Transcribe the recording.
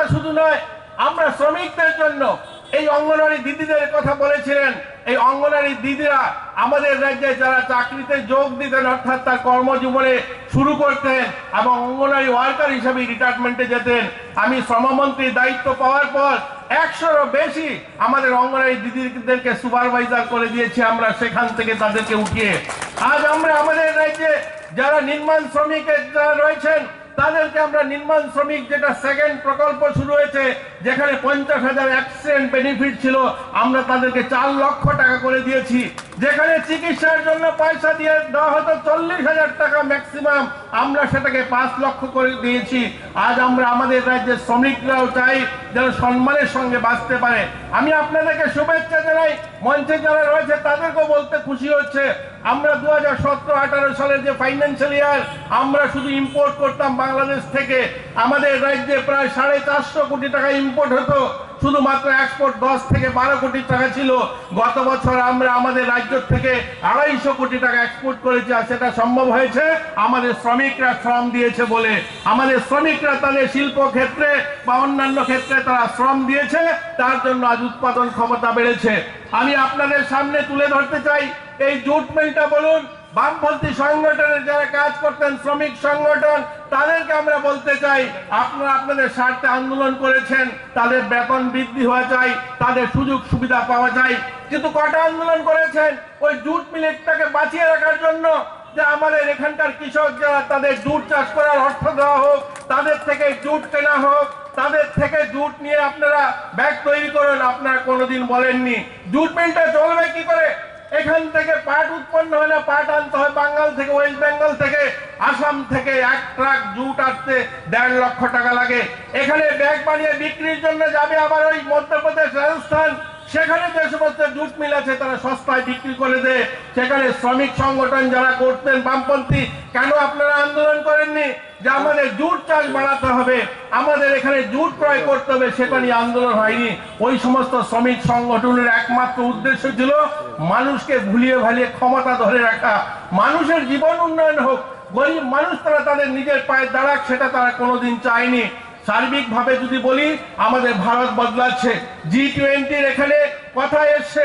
কথা শুধু নয়, আমরা শ্রমিকদের জন্য এই অঙ্গনওয়াড়ি দিদিদের কথা বলেছিলেন। এই অঙ্গনওয়াড়ি দিদিরা আমাদের রাজ্যে যারা চাকরিতে যোগ দিতেন, অর্থাৎ তার কর্মজীবনে শুরু করতেন এবং অঙ্গনওয়াড়ি ওয়ার্কার হিসেবে রিটায়ারমেন্টে যেতেন, আমি শ্রমমন্ত্রীর দায়িত্ব পাওয়ার পর একশোরও বেশি আমাদের অঙ্গনওয়াড়ি দিদিদেরকে সুপারভাইজার করে দিয়েছি আমরা সেখান থেকে তাদেরকে উঠিয়ে। আজ আমরা আমাদের রাজ্যে যারা নির্মাণ শ্রমিকের যারা রয়েছেন তাদেরকে আমরা নির্মাণ শ্রমিক যেটা সেকেন্ড প্রকল্প শুরু হয়েছে, যেখানে পঞ্চাশ হাজার অ্যাক্সিডেন্ট বেনিফিট ছিল, আমরা তাদেরকে চার লক্ষ টাকা করে দিয়েছি। যেখানে চিকিৎসার জন্য পয়সা দিয়ে দেওয়া হতো চল্লিশ হাজার টাকা ম্যাক্সিমাম আমরা সেটাকে পাঁচ লক্ষ করে দিয়েছি। আজ আমরা আমাদের রাজ্যের শ্রমিকরাও চাই যেন সম্মানের সঙ্গে বাঁচতে পারে। আমি আপনাদেরকে শুভেচ্ছা জানাই, মঞ্চে যারা রয়েছে তাদেরকেও বলতে খুশি হচ্ছে। আমরা দু হাজার সতেরো, আঠারো সালের যে ফাইন্যান্সিয়াল ইয়ার আমরা শুধু ইম্পোর্ট করতাম বাংলাদেশ থেকে। আমাদের রাজ্যে প্রায় সাড়ে চারশো কোটি টাকা ইম্পোর্ট হতো। শুধুমাত্র এক্সপোর্ট দশ থেকে বারো কোটি টাকা ছিল। গত বছর আমরা আমাদের রাজ্য থেকে আড়াইশো কোটি টাকা এক্সপোর্ট করেছি আর সেটা সম্ভব হয়েছে। আমাদের শ্রমিকরা শ্রম দিয়েছে বলে। আমাদের শ্রমিকরা তাদের শিল্প ক্ষেত্রে বা অন্যান্য ক্ষেত্রে তারা শ্রম দিয়েছে। তার জন্য আজ উৎপাদন ক্ষমতা বেড়েছে। আমি আপনাদের সামনে তুলে ধরতে চাই। এই জুট মিলটা বলুন, বামপন্থী সংগঠনের যারা কাজ করতেন, শ্রমিক সংগঠন, তাদেরকে আমরা বলতে চাই, আপনারা আপনাদের স্বার্থে আন্দোলন করেছেন, তাদের বেতন বৃদ্ধি হওয়া চাই, তাদের সুযোগ সুবিধা পাওয়া যায় কিন্তু কটা আন্দোলন করেছেন? ওই জুট মিলেটটাকে বাঁচিয়ে রাখার জন্য যে আমাদের এখানকার কৃষক যারা, তাদের জুট চাষ করার অর্থ দেওয়া হোক, তাদের থেকে জুট কেনা হোক, তাদের থেকে জুট নিয়ে আপনারা ব্যাগ তৈরি করুন, আপনারা কোনোদিন বলেননি। জুট মিলটা চলবে কি করে? এখান থেকে পাট উৎপন্ন হলে পাট আনতে হয় বাঙ্গাল থেকে, ওয়েস্ট বেঙ্গল থেকে, আসাম থেকে। এক ট্রাক জুট আসতে দেড় লক্ষ টাকা লাগে। এখানে ব্যাগ বানিয়ে বিক্রির জন্য যাবে আবার ওই মধ্যপ্রদেশ রাজস্থান। সেখানে যে সমস্ত জুট মিল আছে তারা সস্তায় বিক্রি করে দেয় সেখানে শ্রমিক সংগঠন যারা করতেন বামপন্থী, কেন আপনারা আন্দোলন করেননি? যে আমাদের জুট চাষ বাড়াতে হবে, আমাদের এখানে জুট ক্রয় করতে হবে, সেটা নিয়ে আন্দোলন হয়নি। ওই সমস্ত শ্রমিক সংগঠনের একমাত্র উদ্দেশ্য ছিল মানুষকে ভুলিয়ে ভালিয়ে ক্ষমতা ধরে রাখা। মানুষের জীবন উন্নয়ন হোক, গরিব মানুষ তারা তাদের নিজের পায়ে দাঁড়াক, সেটা তারা কোনোদিন চায়নি। সার্বিকভাবে যদি বলি আমাদের ভারত বদলাচ্ছে। জি টোয়েন্টির এখানে কথা এসছে।